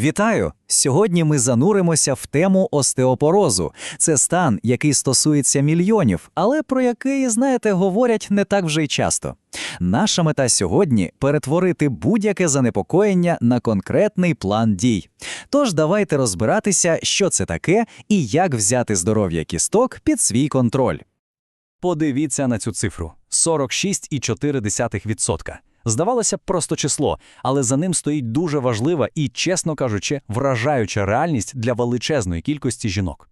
Вітаю! Сьогодні ми зануримося в тему остеопорозу. Це стан, який стосується мільйонів, але про який, знаєте, говорять не так вже й часто. Наша мета сьогодні перетворити будь-яке занепокоєння на конкретний план дій. Тож давайте розбиратися, що це таке і як взяти здоров'я кісток під свій контроль. Подивіться на цю цифру: 46,4%. Здавалося б, просто число, але за ним стоїть дуже важлива і, чесно кажучи, вражаюча реальність для величезної кількості жінок.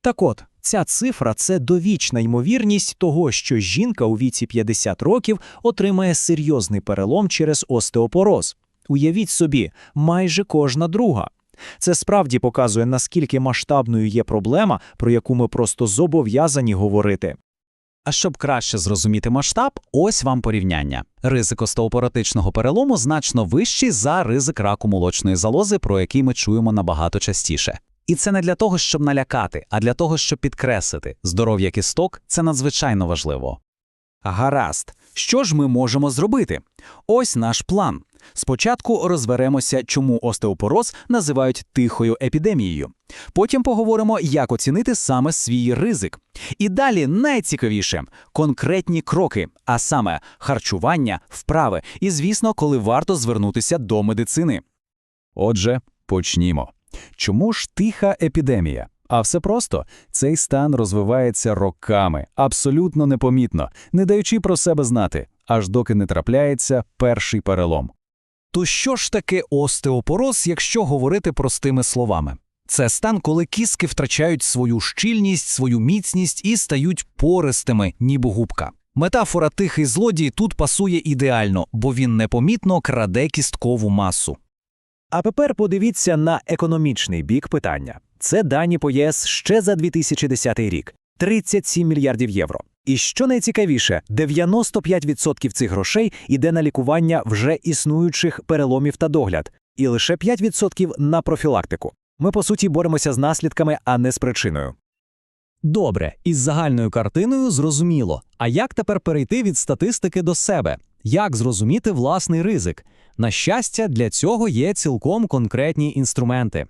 Так от, ця цифра це довічна ймовірність того, що жінка у віці 50 років отримає серйозний перелом через остеопороз. Уявіть собі, майже кожна друга. Це справді показує, наскільки масштабною є проблема, про яку ми просто зобов'язані говорити. А щоб краще зрозуміти масштаб, ось вам порівняння. Ризик остеопоротичного перелому значно вищий за ризик раку молочної залози, про який ми чуємо набагато частіше. І це не для того, щоб налякати, а для того, щоб підкреслити, здоров'я кісток це надзвичайно важливо. Гаразд, що ж ми можемо зробити? Ось наш план. Спочатку розберемося, чому остеопороз називають тихою епідемією. Потім поговоримо, як оцінити саме свій ризик. І далі найцікавіше конкретні кроки, а саме харчування, вправи і, звісно, коли варто звернутися до медицини. Отже, почнімо. Чому ж тиха епідемія? А все просто цей стан розвивається роками, абсолютно непомітно, не даючи про себе знати, аж доки не трапляється перший перелом. То що ж таке остеопороз, якщо говорити простими словами? Це стан, коли кістки втрачають свою щільність, свою міцність і стають пористими, ніби губка. Метафора тихий злодій тут пасує ідеально, бо він непомітно краде кісткову масу. А тепер подивіться на економічний бік питання. Це дані по ЄС ще за 2010 рік 37 мільярдів євро. І що найцікавіше, 95% цих грошей іде на лікування вже існуючих переломів та догляд, і лише 5% на профілактику. Ми, по суті, боремося з наслідками, а не з причиною. Добре, із загальною картиною зрозуміло. А як тепер перейти від статистики до себе? Як зрозуміти власний ризик? На щастя, для цього є цілком конкретні інструменти.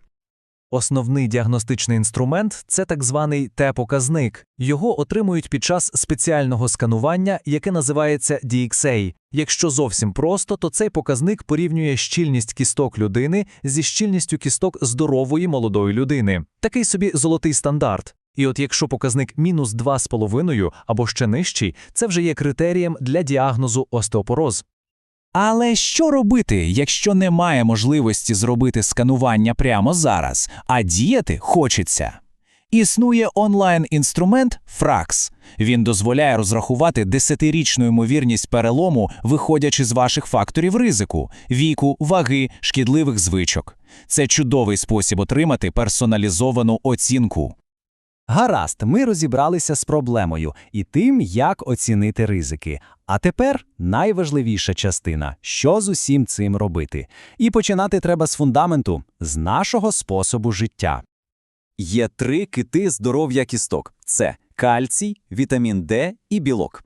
Основний діагностичний інструмент це так званий Т-показник. Його отримують під час спеціального сканування, яке називається DXA. Якщо зовсім просто, то цей показник порівнює щільність кісток людини зі щільністю кісток здорової молодої людини. Такий собі золотий стандарт. І от якщо показник мінус 2,5 або ще нижчий, це вже є критерієм для діагнозу остеопороз. Але що робити, якщо немає можливості зробити сканування прямо зараз, а діяти хочеться? Існує онлайн-інструмент Frax. Він дозволяє розрахувати десятирічну ймовірність перелому, виходячи з ваших факторів ризику, віку, ваги, шкідливих звичок. Це чудовий спосіб отримати персоналізовану оцінку. Гаразд, ми розібралися з проблемою і тим, як оцінити ризики. А тепер найважливіша частина що з усім цим робити. І починати треба з фундаменту, з нашого способу життя. Є три кити здоров'я кісток: це кальцій, вітамін Д і білок.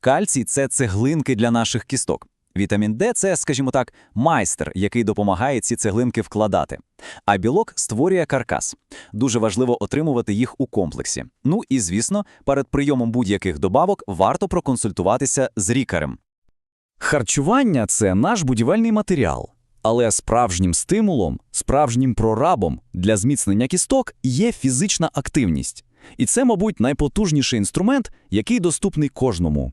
Кальцій це цеглинки для наших кісток. Вітамін Д це, скажімо так, майстер, який допомагає ці цеглинки вкладати. А білок створює каркас. Дуже важливо отримувати їх у комплексі. Ну і звісно, перед прийомом будь-яких добавок варто проконсультуватися з лікарем. Харчування це наш будівельний матеріал. Але справжнім стимулом, справжнім прорабом для зміцнення кісток є фізична активність. І це, мабуть, найпотужніший інструмент, який доступний кожному.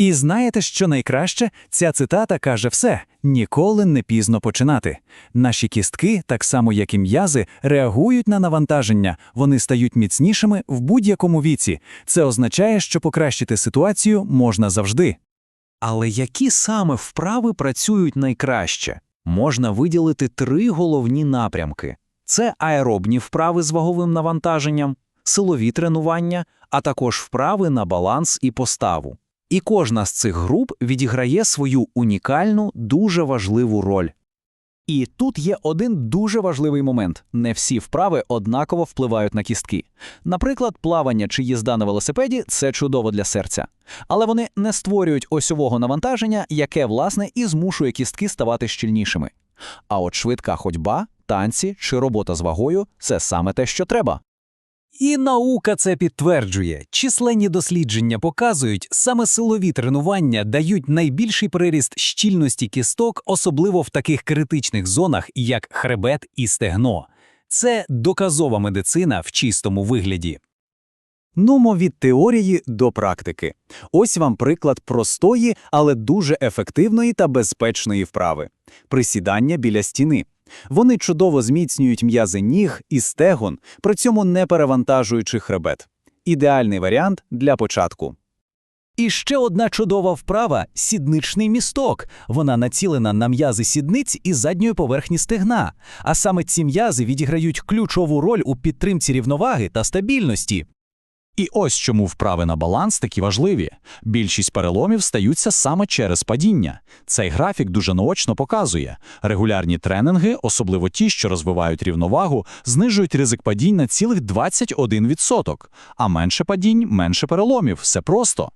І знаєте, що найкраще? Ця цитата каже все: ніколи не пізно починати. Наші кістки, так само як і м'язи, реагують на навантаження, вони стають міцнішими в будь-якому віці. Це означає, що покращити ситуацію можна завжди. Але які саме вправи працюють найкраще? Можна виділити три головні напрямки: це аеробні вправи з ваговим навантаженням, силові тренування, а також вправи на баланс і поставу. І кожна з цих груп відіграє свою унікальну, дуже важливу роль. І тут є один дуже важливий момент: не всі вправи однаково впливають на кістки. Наприклад, плавання чи їзда на велосипеді це чудово для серця, але вони не створюють осьового навантаження, яке, власне, і змушує кістки ставати щільнішими. А от швидка ходьба, танці чи робота з вагою це саме те, що треба. І наука це підтверджує. Численні дослідження показують, саме силові тренування дають найбільший приріст щільності кісток, особливо в таких критичних зонах, як хребет і стегно. Це доказова медицина в чистому вигляді. Нумо від теорії до практики. Ось вам приклад простої, але дуже ефективної та безпечної вправи. Присідання біля стіни. Вони чудово зміцнюють м'язи ніг і стегон, при цьому не перевантажуючи хребет. Ідеальний варіант для початку. І ще одна чудова вправа сідничний місток. Вона націлена на м'язи сідниць і задньої поверхні стегна. А саме ці м'язи відіграють ключову роль у підтримці рівноваги та стабільності. І ось чому вправи на баланс такі важливі. Більшість переломів стаються саме через падіння. Цей графік дуже наочно показує. Регулярні тренинги, особливо ті, що розвивають рівновагу, знижують ризик падінь на цілих 21%. А менше падінь – менше переломів. Все просто.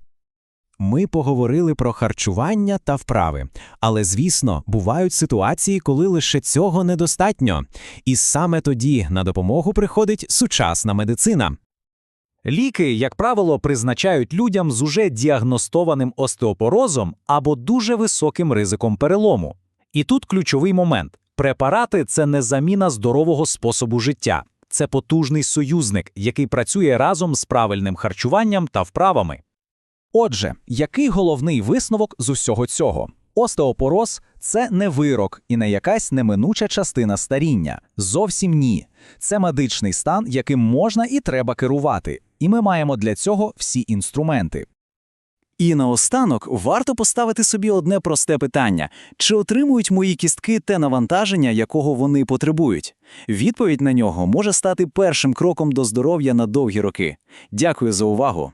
Ми поговорили про харчування та вправи, але звісно, бувають ситуації, коли лише цього недостатньо. І саме тоді на допомогу приходить сучасна медицина. Ліки, як правило, призначають людям з уже діагностованим остеопорозом або дуже високим ризиком перелому. І тут ключовий момент: препарати це не заміна здорового способу життя, це потужний союзник, який працює разом з правильним харчуванням та вправами. Отже, який головний висновок з усього цього? Остеопороз це не вирок і не якась неминуча частина старіння. Зовсім ні. Це медичний стан, яким можна і треба керувати. І ми маємо для цього всі інструменти. І наостанок варто поставити собі одне просте питання: чи отримують мої кістки те навантаження, якого вони потребують? Відповідь на нього може стати першим кроком до здоров'я на довгі роки. Дякую за увагу.